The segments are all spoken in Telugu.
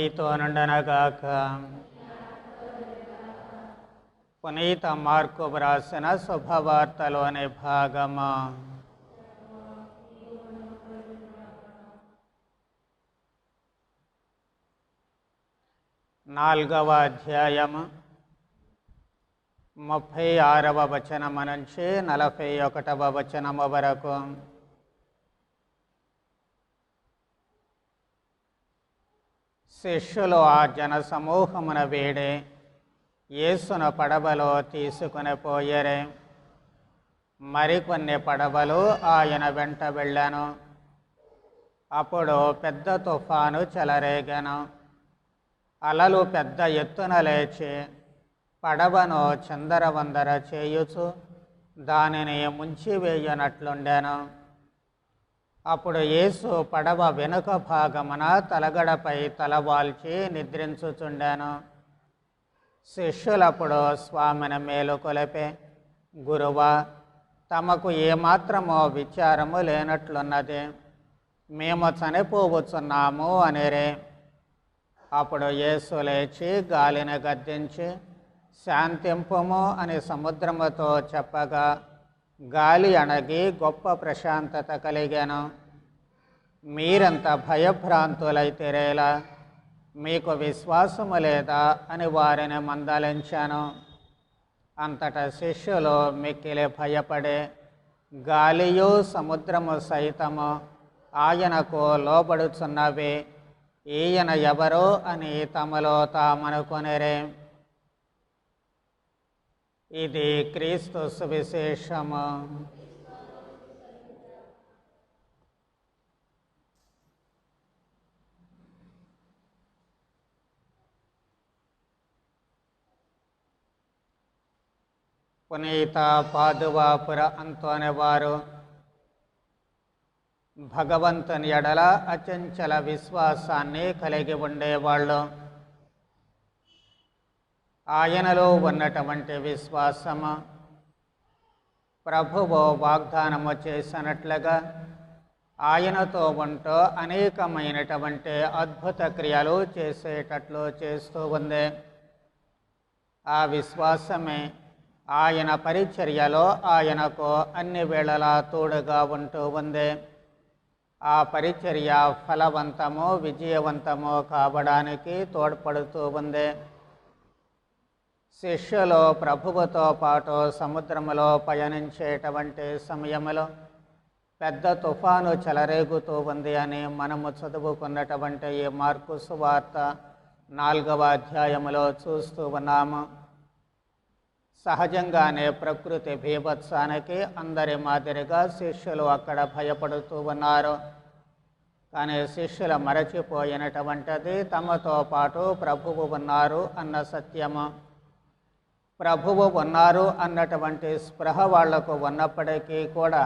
ప్రభువు నుండనగాక పునీత మార్కు వ్రాసిన శుభవార్తలోని భాగము నాలుగవ అధ్యాయము ముప్పై ఆరవ వచనము నుంచి నలభై ఒకటవ వచనము వరకు శిష్యులు ఆ జన సమూహమున వేడి యేసును పడవలో తీసుకుని పోయరే. మరికొన్ని పడవలు ఆయన వెంట వెళ్ళాను. అప్పుడు పెద్ద తుఫాను చెలరేగాను. అలలు పెద్ద ఎత్తున లేచి పడవను చందరవందర చేయుచు దానిని ముంచివేయనట్లుండాను. అప్పుడు యేసు పడవ వెనుక భాగమున తలగడపై తలవాల్చి నిద్రించుచుండాను. శిష్యులప్పుడు స్వామిని మేలు కొలిపే తమకు ఏమాత్రమో విచారము లేనట్లున్నది. మేము చనిపోవచ్చున్నాము అనేరే. అప్పుడు యేసు లేచి గాలిని గద్దించి శాంతింపము అని సముద్రముతో చెప్పగా గాలి అణగి గొప్ప ప్రశాంతత కలిగాను. మీరంత భయభ్రాంతులైతేరేలా మీకు విశ్వాసము లేదా అని వారిని మందలించాను. అంతటా శిష్యులు మిక్కిలి భయపడే గాలియు సముద్రము సైతము ఆయనకు లోబడుచున్నవి ఈయన ఎవరో అని తమలో తామనుకొనిరే. ఇది క్రీస్తు సువిశేషము. పునీత పాదువాపుర అంతోనే వారు భగవంతుని ఎడల అచంచల విశ్వాసాన్ని కలిగి ఉండేవాళ్ళు. ఆయనలో ఉన్నటువంటి విశ్వాసము ప్రభువు వాగ్దానము చేసినట్లుగా ఆయనతో ఉంటూ అనేకమైనటువంటి అద్భుత క్రియలు చేసేటట్లు చేస్తూ ఉంది. ఆ విశ్వాసమే ఆయన పరిచర్యలో ఆయనకు అన్ని వేళలా తోడుగా ఉంటూ ఉంది. ఆ పరిచర్య ఫలవంతము విజయవంతము కావడానికి తోడ్పడుతూ ఉంది. శిష్యులు ప్రభువుతో పాటు సముద్రములో పయనించేటువంటి సమయంలో పెద్ద తుఫాను చెలరేగుతూ ఉంది అని మనము చదువుకున్నటువంటి ఈ మార్కు సువార్త నాలుగవ అధ్యాయములో చూస్తూ ఉన్నాము. సహజంగానే ప్రకృతి బీభత్సానికి అందరి మాదిరిగా శిష్యులు అక్కడ భయపడుతూ ఉన్నారు. కానీ శిష్యులు మరచిపోయినటువంటిది తమతో పాటు ప్రభువు ఉన్నారు అన్న సత్యము. ప్రభువు ఉన్నారు అన్నటువంటి స్పృహ వాళ్ళకు ఉన్నప్పటికీ కూడా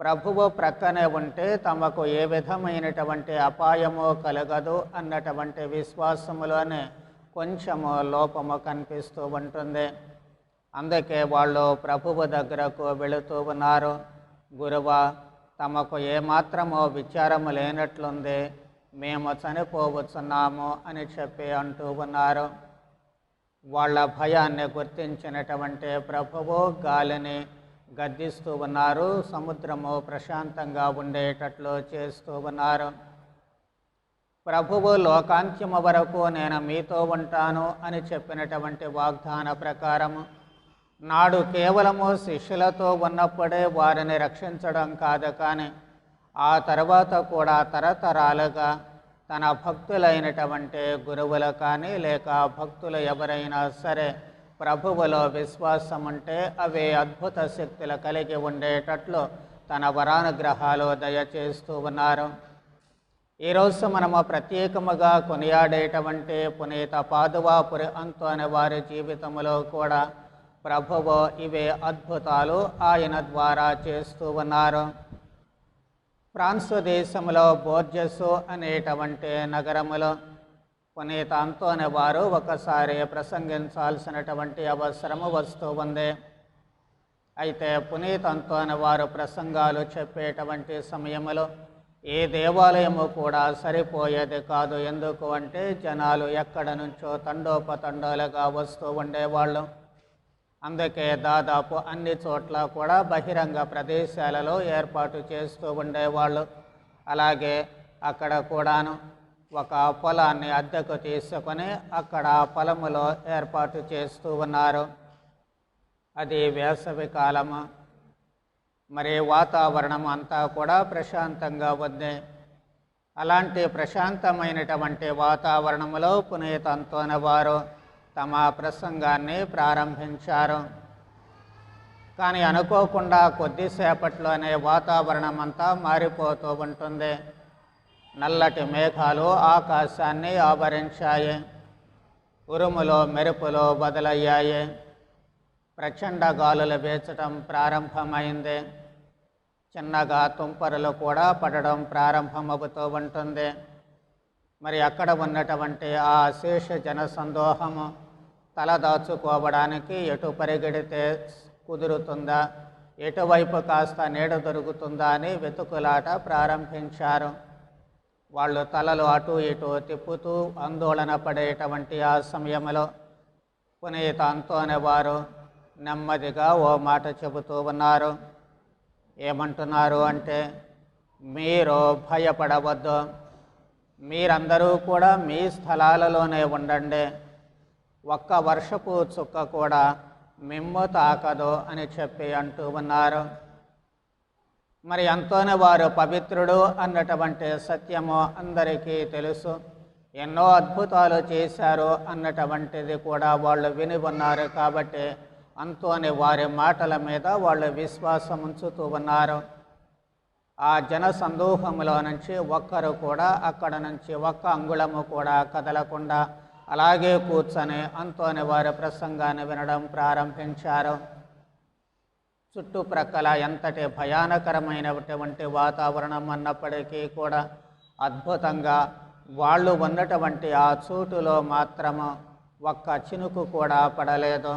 ప్రభువు ప్రక్కనే ఉంటే తమకు ఏ విధమైనటువంటి అపాయము కలగదు అన్నటువంటి విశ్వాసములోనే కొంచెము లోపము కనిపిస్తూ ఉంటుంది. అందుకే వాళ్ళు ప్రభువు దగ్గరకు వెళుతూ ఉన్నారు. గురువ తమకు ఏమాత్రమో విచారము లేనట్లుంది. మేము చనిపోవచ్చున్నాము అని చెప్పి అంటూ ఉన్నారు. వాళ్ళ భయాన్ని గుర్తించినటువంటి ప్రభువు గాలిని గద్దిస్తూ ఉన్నారు సముద్రము ప్రశాంతంగా ఉండేటట్లు చేస్తూ ఉన్నారు. ప్రభువు లోకాంత్యము వరకు నేను మీతో ఉంటాను అని చెప్పినటువంటి వాగ్దాన ప్రకారము నాడు కేవలము శిష్యులతో ఉన్నప్పుడే వారిని రక్షించడం కాదు కానీ ఆ తర్వాత కూడా తరతరాలుగా తన భక్తులైనటువంటి గురువులు కానీ లేక భక్తులు ఎవరైనా సరే ప్రభువులో విశ్వాసం ఉంటే అవి అద్భుత శక్తులు కలిగి ఉండేటట్లు తన వరానుగ్రహాలు దయచేస్తూ ఉన్నారు. ఈరోజు మనము ప్రత్యేకముగా కొనియాడేటువంటి పునీత పాదువాపురి అంతోని వారి జీవితంలో కూడా ప్రభువు ఇవే అద్భుతాలు ఆయన ద్వారా చేస్తూ ఉన్నారు. ఫ్రాన్స్ దేశంలో బోర్జెస్ అనేటువంటి నగరములో. పునీత అనే వారు ఒకసారి ప్రసంగించాల్సినటువంటి అవసరము వస్తూ ఉంది. అయితే పునీత అనే వారు ప్రసంగాలు చెప్పేటువంటి సమయంలో ఏ దేవాలయము కూడా సరిపోయేది కాదు. ఎందుకు అంటే జనాలు ఎక్కడ నుంచో తండోపతండాలుగా వస్తూ ఉండేవాళ్ళు. అందుకే దాదాపు అన్ని చోట్ల కూడా బహిరంగ ప్రదేశాలలో ఏర్పాటు చేస్తూ ఉండేవాళ్ళు. అలాగే అక్కడ కూడాను ఒక పొలాన్ని అద్దెకు తీసుకొని అక్కడ పొలములో ఏర్పాటు చేస్తూ ఉన్నారు. అది వేసవి కాలము. మరి వాతావరణం అంతా కూడా ప్రశాంతంగా ఉంది. అలాంటి ప్రశాంతమైనటువంటి వాతావరణంలో పునీతంతోన వారు తమ ప్రసంగాన్ని ప్రారంభించారు. కానీ అనుకోకుండా కొద్దిసేపట్లోనే వాతావరణం అంతా మారిపోతూ ఉంటుంది. నల్లటి మేఘాలు ఆకాశాన్ని ఆవరించాయి. ఉరుములో మెరుపులో బదులయ్యాయి. ప్రచండ గాలులు వేచడం ప్రారంభమైంది. చిన్నగా తుంపరలు కూడా పడడం ప్రారంభమవుతూ ఉంటుంది. మరి అక్కడ ఉన్నటువంటి ఆ అశేష జన తల తలదాచుకోవడానికి ఎటు పరిగెడితే కుదురుతుందా? ఎటువైపు కాస్త నీడ దొరుకుతుందా అని వెతుకులాట ప్రారంభించారు. వాళ్ళు తలలు అటు ఇటు తిప్పుతూ ఆందోళన పడేటువంటి ఆ సమయంలో పునీత అంతోనే వారు నెమ్మదిగా ఓ మాట చెబుతూ ఉన్నారు. ఏమంటున్నారు అంటే మీరు భయపడవద్దు. మీరందరూ కూడా మీ స్థలాలలోనే ఉండండి. ఒక్క వర్షపు చుక్క కూడా మిమ్ము తాకదు అని చెప్పి అంటూ ఉన్నారు. మరి ఎంతోనే వారు పవిత్రుడు అన్నటువంటి సత్యము అందరికీ తెలుసు. ఎన్నో అద్భుతాలు చేశారు అన్నటువంటిది కూడా వాళ్ళు విని ఉన్నారు కాబట్టి అంతోని వారి మాటల మీద వాళ్ళు విశ్వాసం ఉంచుతూ ఉన్నారు. ఆ జన సందూహంలో నుంచి ఒక్కరు కూడా అక్కడ నుంచి ఒక్క అంగుళము కూడా కదలకుండా అలాగే కూర్చొని అంతోని వారి ప్రసంగాన్ని వినడం ప్రారంభించారు. చుట్టుప్రక్కల ఎంతటి భయానకరమైనటువంటి వాతావరణం అన్నప్పటికీ కూడా అద్భుతంగా వాళ్ళు ఉన్నటువంటి ఆ చోటులో మాత్రము ఒక్క చినుకు కూడా పడలేదు.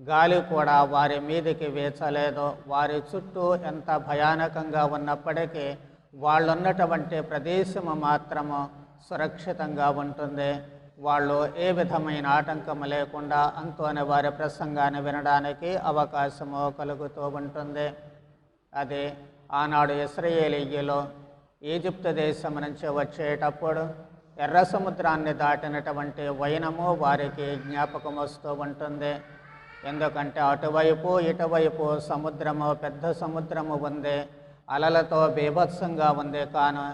గాలి కూడా వారి మీదికి వేచలేదు. వారి చుట్టూ ఎంత భయానకంగా ఉన్నప్పటికీ వాళ్ళున్నటువంటి ప్రదేశము మాత్రము సురక్షితంగా ఉంటుంది. వాళ్ళు ఏ విధమైన ఆటంకము లేకుండా అంతోనే వారి ప్రసంగాన్ని వినడానికి అవకాశము కలుగుతూ ఉంటుంది. అది ఆనాడు ఇస్రయేలీయులో ఈజిప్ట్ దేశం నుంచి వచ్చేటప్పుడు ఎర్ర సముద్రాన్ని దాటినటువంటి వైనము వారికి జ్ఞాపకం వస్తూ ఉంటుంది. ఎందుకంటే అటువైపు ఇటువైపు సముద్రము పెద్ద సముద్రము ఉంది. అలలతో బీభత్సంగా ఉంది. కాను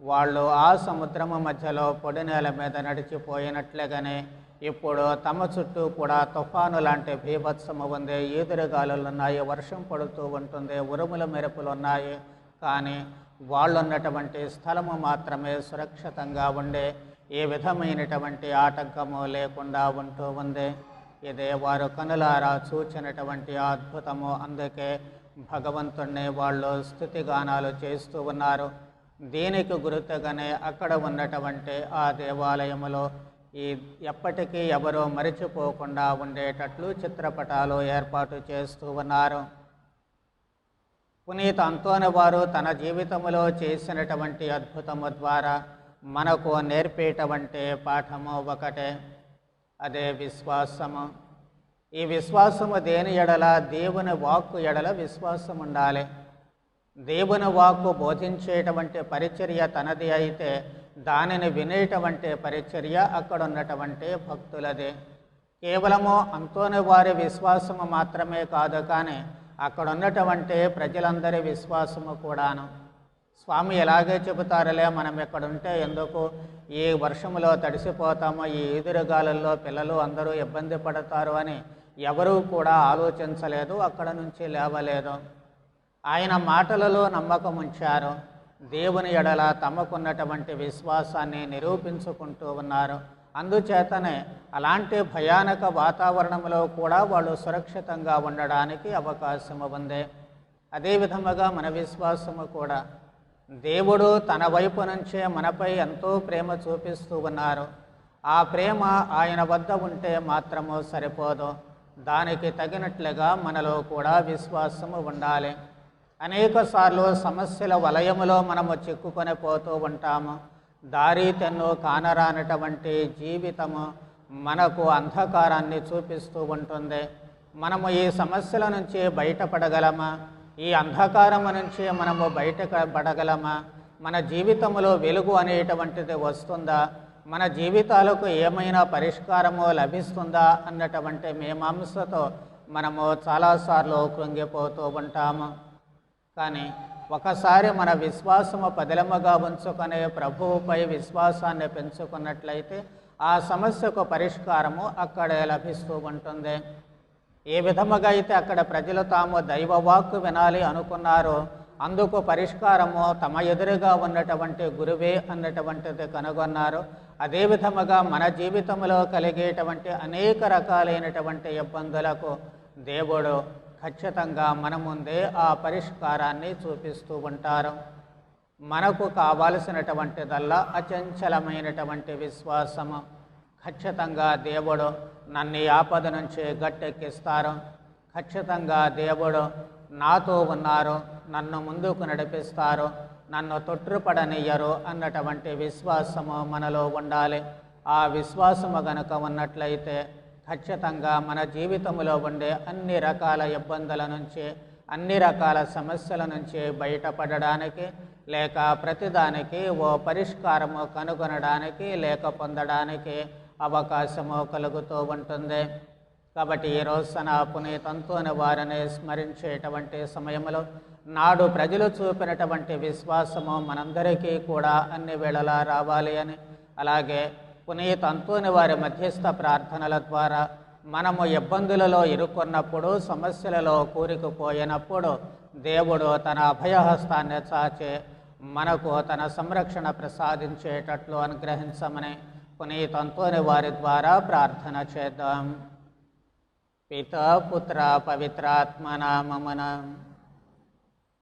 వాళ్ళు ఆ సముద్రము మధ్యలో పొడి నేల మీద నడిచిపోయినట్లుగానే ఇప్పుడు తమ చుట్టూ కూడా తుఫాను లాంటి భీభత్సము ఉంది. ఈదురుగాలులు ఉన్నాయి వర్షం పడుతూ ఉంటుంది ఉరుముల మెరుపులు ఉన్నాయి కానీ వాళ్ళు ఉన్నటువంటి స్థలము మాత్రమే సురక్షితంగా ఉండే ఏ విధమైనటువంటి ఆటంకము లేకుండా ఉంటూ ఉంది. ఇదే వారు కనులారా చూచినటువంటి అద్భుతము. అందుకే భగవంతుణ్ణి వాళ్ళు స్థుతిగానాలు చేస్తూ ఉన్నారు. దీనికి గుర్తుగానే అక్కడ ఉన్నటువంటి ఆ దేవాలయములో ఈ ఎప్పటికీ ఎవరో మరిచిపోకుండా ఉండేటట్లు చిత్రపటాలు ఏర్పాటు చేస్తూ ఉన్నారు. పునీత్ అంతోని వారు తన జీవితంలో చేసినటువంటి అద్భుతము ద్వారా మనకు నేర్పేటువంటి పాఠము ఒకటే అదే విశ్వాసము. ఈ విశ్వాసము దేని ఎడల? దేవుని వాక్కు ఎడల విశ్వాసం ఉండాలి దేవుని వాక్కు బోధించేటువంటి పరిచర్య తనది అయితే దానిని వినేటువంటి పరిచర్య అక్కడ ఉన్నటువంటి భక్తులది. కేవలము అంతోని వారి విశ్వాసము మాత్రమే కాదు కానీ అక్కడ ఉన్నటువంటి ప్రజలందరి విశ్వాసము కూడాను. స్వామి ఎలాగే చెబుతారులే మనం ఇక్కడ ఉంటే ఎందుకు? ఈ వర్షములో తడిసిపోతామో ఈ ఎదురుగాలుల్లో పిల్లలు అందరూ ఇబ్బంది పడతారు అని ఎవరూ కూడా ఆలోచించలేదు అక్కడ నుంచి లేవలేదు. ఆయన మాటలలో నమ్మకం ఉంచారు దేవుని ఎడల తమకున్నటువంటి విశ్వాసాన్ని నిరూపించుకుంటూ ఉన్నారు. అందుచేతనే అలాంటి భయానక వాతావరణంలో కూడా వాళ్ళు సురక్షితంగా ఉండడానికి అవకాశం ఉంది. అదే విధముగా మన విశ్వాసము కూడా. దేవుడు తన వైపు నుంచే మనపై ఎంతో ప్రేమ చూపిస్తూ ఉన్నారు. ఆ ప్రేమ ఆయన వద్ద ఉంటే మాత్రము సరిపోదు. దానికి తగినట్లుగా మనలో కూడా విశ్వాసము ఉండాలి. అనేక సార్లు సమస్యల వలయములో మనము చిక్కుకొని పోతూ ఉంటాము. దారి తెన్ను కానరానటువంటి జీవితము మనకు అంధకారాన్ని చూపిస్తూ ఉంటుంది. మనము ఈ సమస్యల నుంచి బయటపడగలమా? ఈ అంధకారము నుంచి మనము బయట పడగలమా? మన జీవితంలో వెలుగు అనేటువంటిది వస్తుందా? మన జీవితాలకు ఏమైనా పరిష్కారము లభిస్తుందా? అన్నటువంటి మేమాంసతో మనము చాలాసార్లు కృంగిపోతూ ఉంటాము. కానీ ఒకసారి మన విశ్వాసము పదిలముగా ఉంచుకునే ప్రభువుపై విశ్వాసాన్ని పెంచుకున్నట్లయితే ఆ సమస్యకు పరిష్కారము అక్కడే లభిస్తూ ఉంటుంది. ఏ విధముగా అయితే అక్కడ ప్రజలు తాము దైవవాక్కు వినాలి అనుకున్నారో అందుకు పరిష్కారము తమ ఎదురుగా ఉన్నటువంటి గురువే అన్నటువంటిది కనుగొన్నారు. అదే విధముగా మన జీవితంలో కలిగేటువంటి అనేక రకాలైనటువంటి ఇబ్బందులకు దేవుడు ఖచ్చితంగా మన ముందే ఆ పరిష్కారాన్ని చూపిస్తూ ఉంటారు. మనకు కావాల్సినటువంటిదల్లా అచంచలమైనటువంటి విశ్వాసము. ఖచ్చితంగా దేవుడు నన్ను ఆపద నుంచి గట్టెక్కిస్తారు. ఖచ్చితంగా దేవుడు నాతో ఉన్నారు నన్ను ముందుకు నడిపిస్తారు నన్ను తొట్టుపడనియ్యరు అన్నటువంటి విశ్వాసము మనలో ఉండాలి. ఆ విశ్వాసము గనుక ఉన్నట్లయితే ఖచ్చితంగా మన జీవితంలో ఉండే అన్ని రకాల ఇబ్బందుల నుంచి అన్ని రకాల సమస్యల నుంచి బయటపడడానికి లేక ప్రతిదానికి ఓ పరిష్కారము కనుగొనడానికి లేక పొందడానికి అవకాశము కలుగుతూ ఉంటుంది. కాబట్టి ఈ రోజున పునీతంతోని వారిని స్మరించేటువంటి సమయంలో నాడు ప్రజలు చూపినటువంటి విశ్వాసము మనందరికీ కూడా అన్ని వేళలా రావాలి అని. అలాగే పునీతంతోని వారి మధ్యస్థ ప్రార్థనల ద్వారా మనము ఇబ్బందులలో ఇరుక్కున్నప్పుడు సమస్యలలో కూరుకుపోయినప్పుడు దేవుడు తన అభయహస్తాన్ని చాచి మనకు తన సంరక్షణ ప్రసాదించేటట్లు అనుగ్రహించమని పునీతంతోని వారి ద్వారా ప్రార్థన చేద్దాం. పిత పుత్ర పవిత్రాత్మ నామమున